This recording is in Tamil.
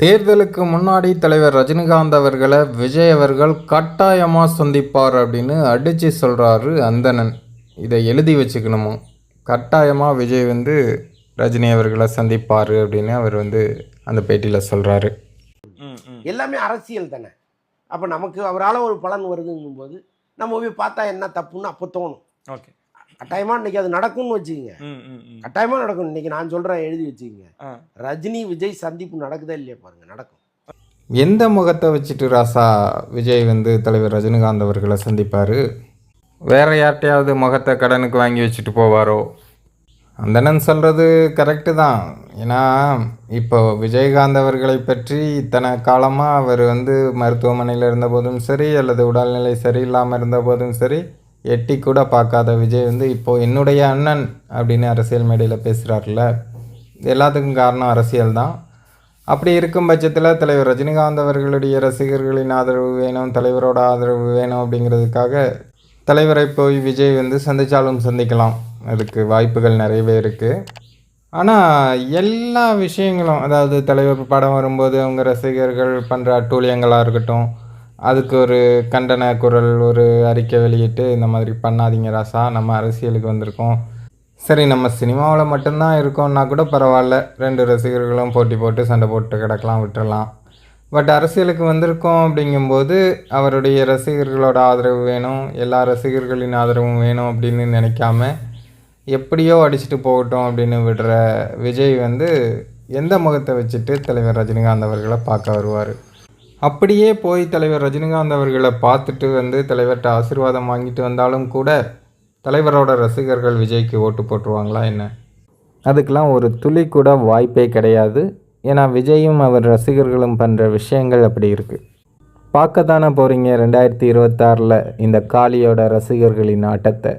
தேர்தலுக்கு முன்னாடி தலைவர் ரஜினிகாந்த் அவர்களை விஜய் அவர்கள் கட்டாயமாக சந்திப்பார் அப்படின்னு அடித்து சொல்கிறாரு அந்தணன். இதை எழுதி வச்சுக்கணுமோ? கட்டாயமாக விஜய் வந்து ரஜினி அவர்களை சந்திப்பார் அப்படின்னு அவர் வந்து அந்த பேட்டியில் சொல்கிறாரு எல்லாமே அரசியல் தானே. அப்போ நமக்கு அவரால் ஒரு பலன் வருதுங்கும் போது நம்ம போய் பார்த்தா என்ன தப்புன்னு அப்போ தோணும். ஓகே. கட்டாயமாக இன்னைக்கு அது நடக்கும்னு வச்சுக்கோங்க. கட்டாயமாக நடக்கும். இன்னைக்கு நான் சொல்கிறேன் எழுதி வச்சுக்கோங்க. ரஜினி விஜய் சந்திப்பு நடக்குதா இல்லையா பாருங்க நடக்கும். எந்த முகத்தை வச்சுட்டு ராசா விஜய் வந்து தலைவர் ரஜினிகாந்த் அவர்களை சந்திப்பார்? வேற யார்கிட்டயாவது முகத்தை கடனுக்கு வாங்கி வச்சுட்டு போவாரோ? அந்தணன் சொல்கிறது கரெக்டு தான். ஏன்னா இப்போ விஜயகாந்த் அவர்களை பற்றி இத்தனை காலமாக அவர் வந்து மருத்துவமனையில் இருந்தபோதும் சரி அல்லது உடல்நிலை சரியில்லாமல் இருந்தபோதும் சரி எட்டி கூட பார்க்காத விஜய் வந்து இப்போது என்னுடைய அண்ணன் அப்படின்னு அரசியல் மேடையில் பேசுகிறார்ல எல்லாத்துக்கும் காரணம் அரசியல் தான். அப்படி இருக்கும் பட்சத்தில் தலைவர் ரஜினிகாந்த் அவர்களுடைய ரசிகர்களின் ஆதரவு வேணும் தலைவரோட ஆதரவு வேணும் அப்படிங்கிறதுக்காக தலைவரை போய் விஜய் வந்து சந்தித்தாலும் சந்திக்கலாம். அதுக்கு வாய்ப்புகள் நிறையவே இருக்குது ஆனால் எல்லா விஷயங்களும் அதாவது தலைவர் படம் வரும்போது அவங்க ரசிகர்கள் பண்ணுற அட்டூழியங்களாக இருக்கட்டும் அதுக்கு ஒரு கண்டன குரல் ஒரு அறிக்கை வெளியிட்டு இந்த மாதிரி பண்ணாதீங்க ராசா நம்ம அரசியலுக்கு வந்திருக்கோம். சரி நம்ம சினிமாவில் மட்டும்தான் இருக்கோம்னா கூட பரவாயில்ல. ரெண்டு ரசிகர்களும் போட்டி போட்டு சண்டை போட்டு கிடக்கலாம் விட்டுறலாம். பட் அரசியலுக்கு வந்திருக்கோம் அப்படிங்கும்போது அவருடைய ரசிகர்களோட ஆதரவு வேணும் எல்லா ரசிகர்களின் ஆதரவும் வேணும் அப்படின்னு நினைக்காம எப்படியோ அடிச்சுட்டு போகட்டும் அப்படின்னு விடுற விஜய் வந்து எந்த முகத்தை வச்சுட்டு தலைவர் ரஜினிகாந்த் அவர்களை பார்க்க வருவார்? அப்படியே போய் தலைவர் ரஜினிகாந்த் அவர்களை பார்த்துட்டு வந்து தலைவர்கிட்ட ஆசீர்வாதம் வாங்கிட்டு வந்தாலும் கூட தலைவரோட ரசிகர்கள் விஜய்க்கு ஓட்டு போட்டுருவாங்களா என்ன? அதுக்கெலாம் ஒரு துளி கூட வாய்ப்பே கிடையாது. ஏன்னா விஜயும் அவர் ரசிகர்களும் பண்ணுற விஷயங்கள் அப்படி இருக்குது பார்க்க தானே போகிறீங்க ரெண்டாயிரத்தி இருபத்தாறில் இந்த காளியோட ரசிகர்களின் ஆட்டத்தை?